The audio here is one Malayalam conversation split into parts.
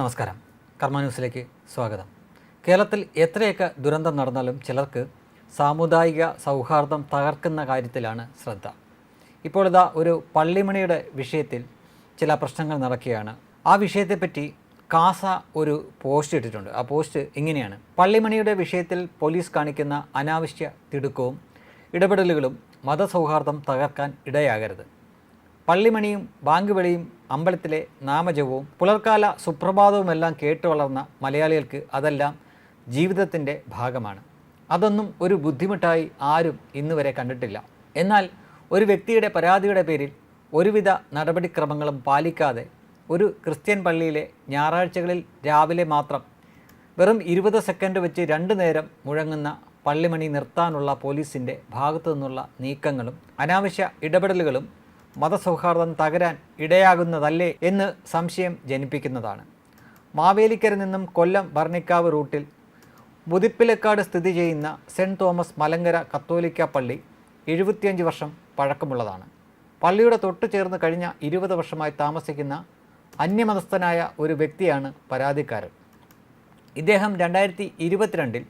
നമസ്കാരം. കർമ്മ ന്യൂസിലേക്ക് സ്വാഗതം. കേരളത്തിൽ എത്രയൊക്കെ ദുരന്തം നടന്നാലും ചിലർക്ക് സാമുദായിക സൗഹാർദ്ദം തകർക്കുന്ന കാര്യത്തിലാണ് ശ്രദ്ധ. ഇപ്പോൾ ഇതാ ഒരു പള്ളിമണിയുടെ വിഷയത്തിൽ ചില പ്രശ്നങ്ങൾ നടക്കുകയാണ്. ആ വിഷയത്തെപ്പറ്റി കാസ ഒരു പോസ്റ്റ് ഇട്ടിട്ടുണ്ട്. ആ പോസ്റ്റ് ഇങ്ങനെയാണ്. പള്ളിമണിയുടെ വിഷയത്തിൽ പോലീസ് കാണിക്കുന്ന അനാവശ്യ തിടുക്കവും ഇടപെടലുകളും മതസൗഹാർദ്ദം തകർക്കാൻ ഇടയാകരുത്. പള്ളിമണിയും ബാങ്ക് വിളിയും അമ്പലത്തിലെ നാമജപവും പുലർക്കാല സുപ്രഭാതവുമെല്ലാം കേട്ടു വളർന്ന മലയാളികൾക്ക് അതെല്ലാം ജീവിതത്തിന്റെ ഭാഗമാണ്. അതൊന്നും ഒരു ബുദ്ധിമുട്ടായി ആരും ഇന്നുവരെ കണ്ടിട്ടില്ല. എന്നാൽ ഒരു വ്യക്തിയുടെ പരാതിയുടെ പേരിൽ ഒരുവിധ നടപടിക്രമങ്ങളും പാലിക്കാതെ ഒരു ക്രിസ്ത്യൻ പള്ളിയിലെ ഞായറാഴ്ചകളിൽ രാവിലെ മാത്രം വെറും ഇരുപത് സെക്കൻഡ് വെച്ച് രണ്ടു നേരം മുഴങ്ങുന്ന പള്ളിമണി നിർത്താനുള്ള പോലീസിന്റെ ഭാഗത്തു നിന്നുള്ള നീക്കങ്ങളും അനാവശ്യ ഇടപെടലുകളും മതസൗഹാർദ്ദം തകരാൻ ഇടയാകുന്നതല്ലേ എന്ന് സംശയം ജനിപ്പിക്കുന്നതാണ്. മാവേലിക്കര നിന്നും കൊല്ലം ഭർണിക്കാവ് റൂട്ടിൽ മുതിപ്പിലക്കാട് സ്ഥിതി ചെയ്യുന്ന സെന്റ് തോമസ് മലങ്കര കത്തോലിക്ക പള്ളി എഴുപത്തിയഞ്ച് വർഷം പഴക്കമുള്ളതാണ്. പള്ളിയുടെ തൊട്ടു ചേർന്ന് കഴിഞ്ഞ ഇരുപത് വർഷമായി താമസിക്കുന്ന അന്യമതസ്ഥനായ ഒരു വ്യക്തിയാണ് പരാതിക്കാരൻ. ഇദ്ദേഹം രണ്ടായിരത്തി ഇരുപത്തിരണ്ടിൽ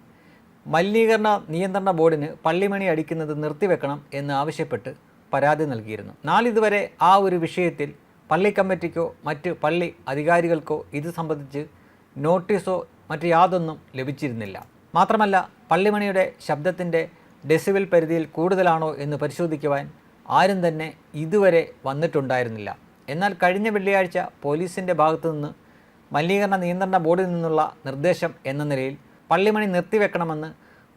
മലിനീകരണ നിയന്ത്രണ ബോർഡിന് പള്ളിമണി അടിക്കുന്നത് നിർത്തിവെക്കണം എന്ന് ആവശ്യപ്പെട്ട് പരാതി നൽകിയിരുന്നു. നാളിതുവരെ ആ ഒരു വിഷയത്തിൽ പള്ളി കമ്മിറ്റിക്കോ മറ്റ് പള്ളി അധികാരികൾക്കോ ഇത് സംബന്ധിച്ച് നോട്ടീസോ മറ്റ് യാതൊന്നും ലഭിച്ചിരുന്നില്ല. മാത്രമല്ല പള്ളിമണിയുടെ ശബ്ദത്തിന്റെ ഡെസിബിൽ പരിധിയിൽ കൂടുതലാണോ എന്ന് പരിശോധിക്കുവാൻ ആരും തന്നെ ഇതുവരെ വന്നിട്ടുണ്ടായിരുന്നില്ല. എന്നാൽ കഴിഞ്ഞ വെള്ളിയാഴ്ച പോലീസിന്റെ ഭാഗത്തുനിന്ന് മലിനീകരണ നിയന്ത്രണ ബോർഡിൽ നിന്നുള്ള നിർദ്ദേശം എന്ന നിലയിൽ പള്ളിമണി നിർത്തിവെക്കണമെന്ന്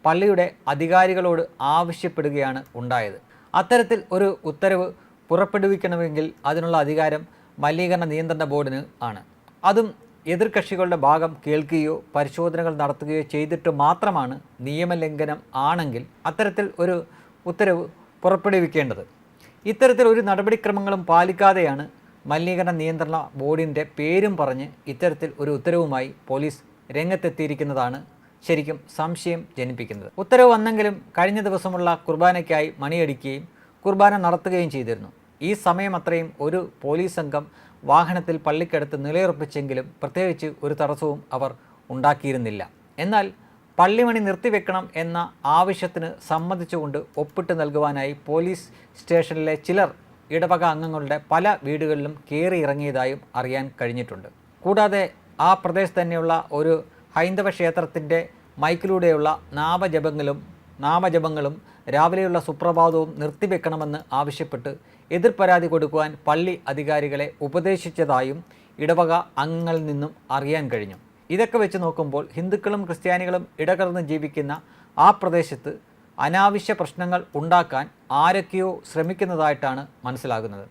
പള്ളിയുടെ അധികാരികളോട് ആവശ്യപ്പെടുകയാണ് ഉണ്ടായത്. അത്തരത്തിൽ ഒരു ഉത്തരവ് പുറപ്പെടുവിക്കണമെങ്കിൽ അതിനുള്ള അധികാരം മലിനീകരണ നിയന്ത്രണ ബോർഡിന് ആണ്. അതും എതിർകക്ഷികളുടെ ഭാഗം കേൾക്കുകയോ പരിശോധനകൾ നടത്തുകയോ ചെയ്തിട്ട് മാത്രമാണ് നിയമലംഘനം ആണെങ്കിൽ അത്തരത്തിൽ ഒരു ഉത്തരവ് പുറപ്പെടുവിക്കേണ്ടത്. ഇത്തരത്തിൽ ഒരു നടപടിക്രമങ്ങളും പാലിക്കാതെയാണ് മലിനീകരണ നിയന്ത്രണ ബോർഡിന്റെ പേരും പറഞ്ഞ് ഇത്തരത്തിൽ ഒരു ഉത്തരവുമായി പോലീസ് രംഗത്തെത്തിയിരിക്കുന്നതാണ് ശരിക്കും സംശയം ജനിപ്പിക്കുന്നത്. ഉത്തരവ് വന്നെങ്കിലും കഴിഞ്ഞ ദിവസമുള്ള കുർബാനയ്ക്കായി മണിയടിക്കുകയും കുർബാന നടത്തുകയും ചെയ്തിരുന്നു. ഈ സമയം അത്രയും ഒരു പോലീസ് സംഘം വാഹനത്തിൽ പള്ളിക്കടുത്ത് നിലയുറപ്പിച്ചെങ്കിലും പ്രത്യേകിച്ച് ഒരു തടസ്സവും അവർ ഉണ്ടാക്കിയിരുന്നില്ല. എന്നാൽ പള്ളിമണി നിർത്തിവെക്കണം എന്ന ആവശ്യത്തിന് സമ്മതിച്ചുകൊണ്ട് ഒപ്പിട്ട് നൽകുവാനായി പോലീസ് സ്റ്റേഷനിലെ ചിലർ ഇടവക അംഗങ്ങളുടെ പല വീടുകളിലും കയറി ഇറങ്ങിയതായും അറിയാൻ കഴിഞ്ഞിട്ടുണ്ട്. കൂടാതെ ആ പ്രദേശത്ത് തന്നെയുള്ള ഒരു ഹൈന്ദവ ക്ഷേത്രത്തിന്റെ മൈക്കിലൂടെയുള്ള നാമജപങ്ങളും നാമജപങ്ങളും രാവിലെയുള്ള സുപ്രഭാതവും നിർത്തിവെക്കണമെന്ന് ആവശ്യപ്പെട്ട് എതിർ പരാതി കൊടുക്കുവാൻ പള്ളി അധികാരികളെ ഉപദേശിച്ചതായും ഇടവക അംഗങ്ങളിൽ നിന്നും അറിയാൻ കഴിഞ്ഞു. ഇതൊക്കെ വെച്ച് നോക്കുമ്പോൾ ഹിന്ദുക്കളും ക്രിസ്ത്യാനികളും ഇടകലർന്ന് ജീവിക്കുന്ന ആ പ്രദേശത്ത് അനാവശ്യ പ്രശ്നങ്ങൾ ഉണ്ടാക്കാൻ ആരൊക്കെയോ ശ്രമിക്കുന്നതായിട്ടാണ് മനസ്സിലാകുന്നത്.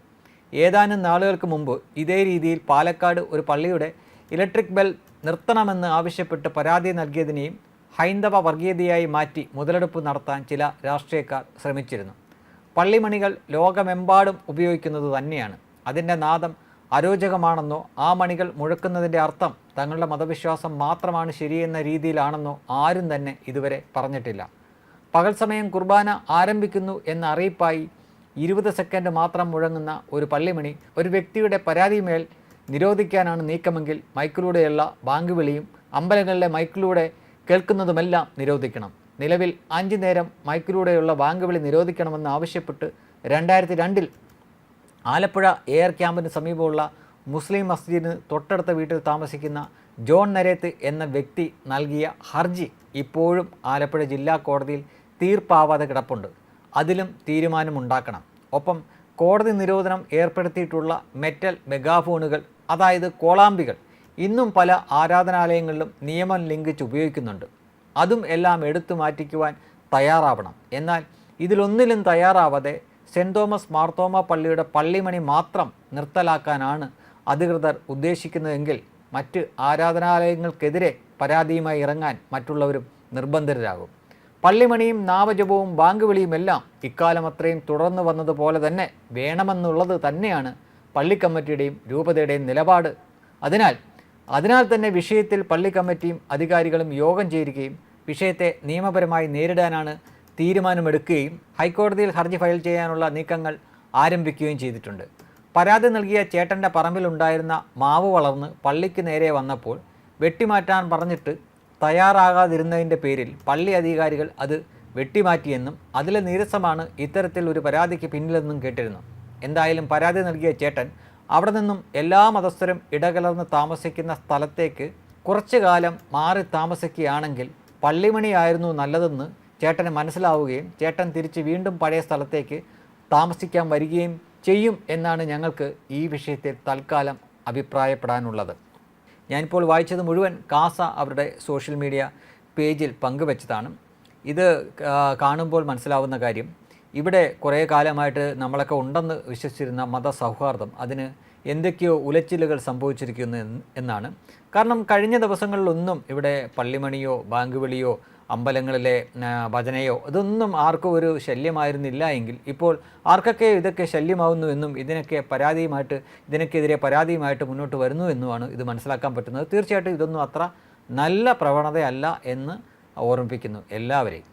ഏതാനും നാളുകൾക്ക് മുമ്പ് ഇതേ രീതിയിൽ പാലക്കാട് ഒരു പള്ളിയുടെ ഇലക്ട്രിക് ബെൽ നിർത്തണമെന്ന് ആവശ്യപ്പെട്ട് പരാതി നൽകിയതിനെയും ഹൈന്ദവ വർഗീയതയായി മാറ്റി മുതലെടുപ്പ് നടത്താൻ ചില രാഷ്ട്രീയക്കാർ ശ്രമിച്ചിരുന്നു. പള്ളിമണികൾ ലോകമെമ്പാടും ഉപയോഗിക്കുന്നത് തന്നെയാണ്. അതിന്റെ നാദം അരോചകമാണെന്നോ ആ മണികൾ മുഴക്കുന്നതിന്റെ അർത്ഥം തങ്ങളുടെ മതവിശ്വാസം മാത്രമാണ് ശരിയെന്ന രീതിയിലാണെന്നോ ആരും തന്നെ ഇതുവരെ പറഞ്ഞിട്ടില്ല. പകൽ സമയം കുർബാന ആരംഭിക്കുന്നു എന്ന അറിയിപ്പായി ഇരുപത് സെക്കൻഡ് മാത്രം മുഴങ്ങുന്ന ഒരു പള്ളിമണി ഒരു വ്യക്തിയുടെ പരാതിമേൽ നിരോധിക്കാനാണ് നീക്കമെങ്കിൽ മൈക്കിലൂടെയുള്ള ബാങ്ക് വിളിയും അമ്പലങ്ങളിലെ മൈക്കിലൂടെ കേൾക്കുന്നതുമെല്ലാം നിരോധിക്കണം. നിലവിൽ അഞ്ച് നേരം മൈക്കിലൂടെയുള്ള ബാങ്ക് വിളി നിരോധിക്കണമെന്ന് ആവശ്യപ്പെട്ട് രണ്ടായിരത്തി രണ്ടിൽ ആലപ്പുഴ എയർ ക്യാമ്പിന് സമീപമുള്ള മുസ്ലിം മസ്ജിദിന് തൊട്ടടുത്ത വീട്ടിൽ താമസിക്കുന്ന ജോൺ നരേത്ത് എന്ന വ്യക്തി നൽകിയ ഹർജി ഇപ്പോഴും ആലപ്പുഴ ജില്ലാ കോടതിയിൽ തീർപ്പാവാതെ കിടപ്പുണ്ട്. അതിലും തീരുമാനമുണ്ടാക്കണം. ഒപ്പം കോടതി നിരോധനം ഏർപ്പെടുത്തിയിട്ടുള്ള മെറ്റൽ മെഗാഫോണുകൾ അതായത് കോളാമ്പികൾ ഇന്നും പല ആരാധനാലയങ്ങളിലും നിയമം ലംഘിച്ച് ഉപയോഗിക്കുന്നുണ്ട്. അതും എല്ലാം എടുത്തു മാറ്റിക്കുവാൻ തയ്യാറാവണം. എന്നാൽ ഇതിലൊന്നിലും തയ്യാറാവാതെ സെന്റ് തോമസ് മാർത്തോമ പള്ളിയുടെ പള്ളിമണി മാത്രം നിർത്തലാക്കാനാണ് അധികൃതർ ഉദ്ദേശിക്കുന്നതെങ്കിൽ മറ്റ് ആരാധനാലയങ്ങൾക്കെതിരെ പരാതിയുമായി ഇറങ്ങാൻ മറ്റുള്ളവരും നിർബന്ധിതരാകും. പള്ളിമണിയും നാമജപവും ബാങ്ക് വിളിയുമെല്ലാം ഇക്കാലം അത്രയും തുടർന്നു വന്നതുപോലെ തന്നെ വേണമെന്നുള്ളത് തന്നെയാണ് പള്ളി കമ്മിറ്റിയുടെയും രൂപതയുടെയും നിലപാട്. അതിനാൽ അതിനാൽ തന്നെ വിഷയത്തിൽ പള്ളി കമ്മിറ്റിയും അധികാരികളും യോഗം ചേരുകയും വിഷയത്തെ നിയമപരമായി നേരിടാനാണ് തീരുമാനമെടുക്കുകയും ഹൈക്കോടതിയിൽ ഹർജി ഫയൽ ചെയ്യാനുള്ള നീക്കങ്ങൾ ആരംഭിക്കുകയും ചെയ്തിട്ടുണ്ട്. പരാതി നൽകിയ ചേട്ടന്റെ പറമ്പിലുണ്ടായിരുന്ന മാവ് വളർന്ന് പള്ളിക്ക് നേരെ വന്നപ്പോൾ വെട്ടിമാറ്റാൻ പറഞ്ഞിട്ട് തയ്യാറാകാതിരുന്നതിന്റെ പേരിൽ പള്ളി അധികാരികൾ അത് വെട്ടിമാറ്റിയെന്നും അതിലെ നീരസമാണ് ഇത്തരത്തിൽ ഒരു പരാതിക്ക് പിന്നിലെന്നും കേട്ടിരുന്നു. എന്തായാലും പരാതി നൽകിയ ചേട്ടൻ അവിടെ നിന്നും എല്ലാ മതസ്ഥരും ഇടകലർന്ന് താമസിക്കുന്ന സ്ഥലത്തേക്ക് കുറച്ചു കാലം മാറി താമസിക്കുകയാണെങ്കിൽ പള്ളിമണിയായിരുന്നു നല്ലതെന്ന് ചേട്ടന് മനസ്സിലാവുകയും ചേട്ടൻ തിരിച്ച് വീണ്ടും പഴയ സ്ഥലത്തേക്ക് താമസിക്കാൻ വരികയും ചെയ്യും എന്നാണ് ഞങ്ങൾക്ക് ഈ വിഷയത്തിൽ തൽക്കാലം അഭിപ്രായപ്പെടാനുള്ളത്. ഞാനിപ്പോൾ വായിച്ചത് മുഴുവൻ കാസ അവരുടെ സോഷ്യൽ മീഡിയ പേജിൽ പങ്കുവച്ചതാണ്. ഇത് കാണുമ്പോൾ മനസ്സിലാവുന്ന കാര്യം ഇവിടെ കുറേ കാലമായിട്ട് നമ്മളൊക്കെ ഉണ്ടെന്ന് വിശ്വസിച്ചിരുന്ന മതസൗഹാർദ്ദം അതിന് എന്തൊക്കെയോ ഉലച്ചിലുകൾ സംഭവിച്ചിരിക്കുന്നു എന്നാണ്. കാരണം കഴിഞ്ഞ ദിവസങ്ങളിലൊന്നും ഇവിടെ പള്ളിമണിയോ ബാങ്ക് വിളിയോ അമ്പലങ്ങളിലെ ഭജനയോ ഇതൊന്നും ആർക്കും ഒരു ശല്യമായിരുന്നില്ല എങ്കിൽ ഇപ്പോൾ ആർക്കൊക്കെ ഇതൊക്കെ ശല്യമാവുന്നു എന്നും ഇതിനൊക്കെ പരാതിയുമായിട്ട് ഇതിനൊക്കെതിരെ പരാതിയുമായിട്ട് മുന്നോട്ട് വരുന്നു എന്നുമാണ് ഇത് മനസ്സിലാക്കാൻ പറ്റുന്നത്. തീർച്ചയായിട്ടും ഇതൊന്നും അത്ര നല്ല പ്രവണതയല്ല എന്ന് ഓർമ്മിപ്പിക്കുന്നു എല്ലാവരെയും.